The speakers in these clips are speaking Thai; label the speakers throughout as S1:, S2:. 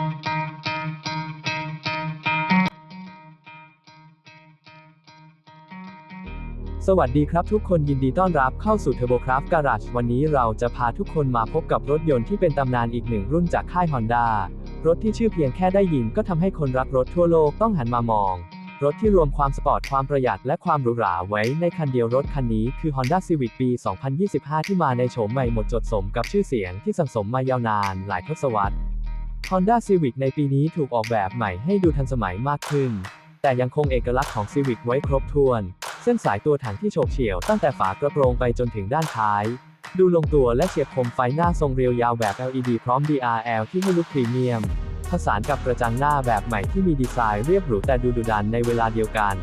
S1: สวัสดีครับทุกคนยินดีต้อนรับเข้าสู่ TurboCraft Garage วันนี้เราจะพาทุกคนมาพบกับรถยนต์ที่เป็นตำนานอีกหนึ่งรุ่นจากค่าย Honda รถที่ชื่อเพียงแค่ได้ยินก็ทำให้คนรักรถทั่วโลกต้องหันมามอง รถที่รวมความสปอร์ตความประหยัดและความหรูหราไว้ในคันเดียวรถคันนี้คือ Honda Civic ปี 2025 ที่มาในโฉมใหม่หมดจดสมกับชื่อเสียงที่สังสมมายาวนานหลายทศวรรษ Honda Civic ในปีนี้ถูกออกแบบใหม่ให้ดูทันสมัยมากขึ้น แต่ยังคงเอกลักษณ์ของ Civic ไว้ครบถ้วน เส้นสายตัวถังที่โฉบเฉี่ยวตั้งแต่ฝากระโปรงไปจนถึงด้านท้าย ดูลงตัวและเฉียบคมไฟหน้าทรงเรียวยาวแบบ LED พร้อม DRL ที่ให้ลุคพรีเมียม ผสานกับกระจังหน้าแบบใหม่ที่มีดีไซน์เรียบหรูแต่ดูดุดันในเวลาเดียวกัน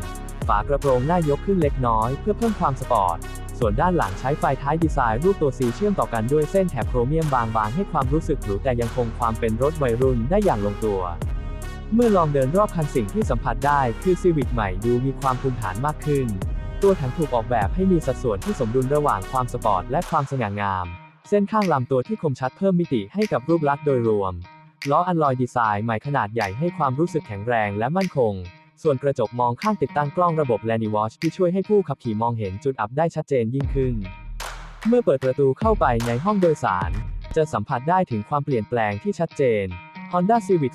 S1: ฝากระโปรงหน้ายกขึ้นเล็กน้อย เพื่อเพิ่มความสปอร์ต ส่วนด้านหลังใช้ไฟท้ายดีไซน์รูปตัว C เชื่อมต่อกันด้วยเส้นแถบโครเมียมบางๆ ให้ความรู้สึกหรูแต่ยังคงความเป็นรถวัยรุ่นได้อย่างลงตัว เมื่อลองเดินรอบคันสิ่งที่สัมผัสได้คือ Civic ใหม่ดูมีความภูมิฐานมากขึ้น ตัวถังถูกออกแบบให้มีสัดส่วนที่สมดุลระหว่างความสปอร์ตและความสง่างาม เส้นข้างลำตัวที่คมชัดเพิ่มมิติให้กับรูปลักษณ์โดยรวมล้ออันลอยดีไซน์ใหม่ขนาดใหญ่ให้ความรู้สึกแข็งแรงและมั่นคง ส่วนกระจกมองข้างติดตั้งกล้องระบบ l a n y Watch ที่ช่วยให้ผู้ขับขี่มองเห็นจุดอับได้ชัดเจนยิ่งขึ้น เมื่อเปิดประตูเข้าไปในห้องโดยสาร จะสัมผัสได้ถึงความเปลี่ยนแปลงที่ชัดเจน Honda Civic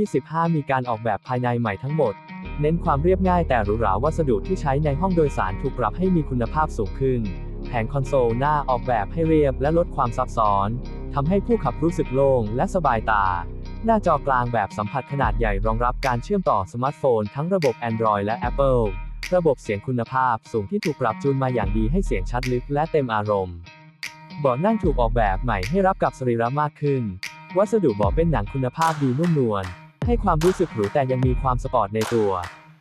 S1: 2025 มีการออกแบบภายในใหม่ทั้งหมด เน้นความเรียบง่ายแต่หรูหราวัสดุที่ใช้ในห้องโดยสารถูกปรับให้มีคุณภาพสูงขึ้น แผงคอนโซลหน้าออกแบบให้เรียบและลดความซับซ้อนทำให้ผู้ขับรู้สึกโล่งและสบายตา หน้าจอกลางแบบสัมผัสขนาดใหญ่รองรับการเชื่อมต่อสมาร์ทโฟนทั้งระบบ Android และ Apple ระบบเสียงคุณภาพสูงที่ถูกปรับจูนมาอย่างดีให้เสียงชัดลึกและเต็มอารมณ์เบาะนั่งถูกออกแบบใหม่ให้รับกับสรีระมากขึ้น วัสดุเบาะเป็นหนังคุณภาพดีนุ่มนวล ให้ความรู้สึกหรูแต่ยังมีความสปอร์ตในตัว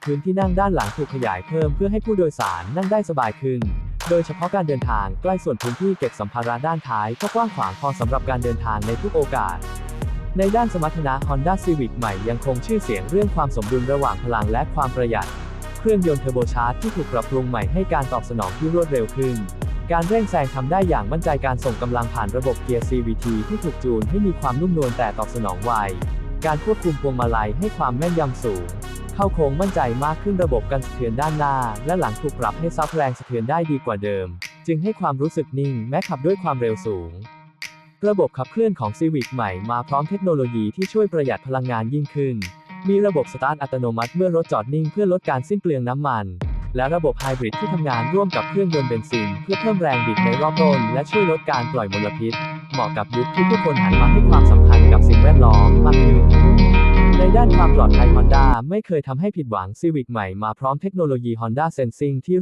S1: พื้นที่นั่งด้านหลังถูกขยายเพิ่มเพื่อให้ผู้โดยสารนั่งได้สบายขึ้น โดยเฉพาะการเดินทางใกล้ส่วนพื้นที่เก็บสัมภาระด้านท้ายก็กว้างขวางพอสำหรับการเดินทางในทุกโอกาส ในด้านสมรรถนะ Honda Civic ใหม่ยังคงชื่อเสียงเรื่องความสมดุลระหว่างพลังและความประหยัด เครื่องยนต์เทอร์โบชาร์จที่ถูกปรับปรุงใหม่ให้การตอบสนองที่รวดเร็วขึ้น การเร่งแซงทำได้อย่างมั่นใจการส่งกำลังผ่านระบบเกียร์ CVT ที่ถูกจูนให้มีความนุ่มนวลแต่ตอบสนองไว การควบคุมพวงมาลัยให้ความแม่นยำสูง เข้าโค้งมั่นใจมากขึ้นระบบกันสะเทือนด้านหน้า และหลังถูกปรับให้ซับแรงสะเทือนได้ดีกว่าเดิม จึงให้ความรู้สึกนิ่งแม้ขับด้วยความเร็วสูง ระบบขับเคลื่อนของ Civic ใหม่มาพร้อมเทคโนโลยีที่ช่วยประหยัดพลังงานยิ่งขึ้น มีระบบสตาร์ทอัตโนมัติเมื่อรถจอดนิ่งเพื่อลดการสิ้นเปลืองน้ำมัน และระบบไฮบริดที่ทำงานร่วมกับเครื่องยนต์เบนซิน เพื่อเพิ่มแรงบิดในรอบต้น และช่วยลดการปล่อยมลพิษ เหมาะกับยุคที่ทุกคนหันมาให้ความสำคัญกับสิ่งแวดล้อมมากขึ้น ในด้านความปลอดภัย Honda ไม่เคยทำให้ผิดหวัง Civic ใหม่มาพร้อมเทคโนโลยี Honda Sensing ที่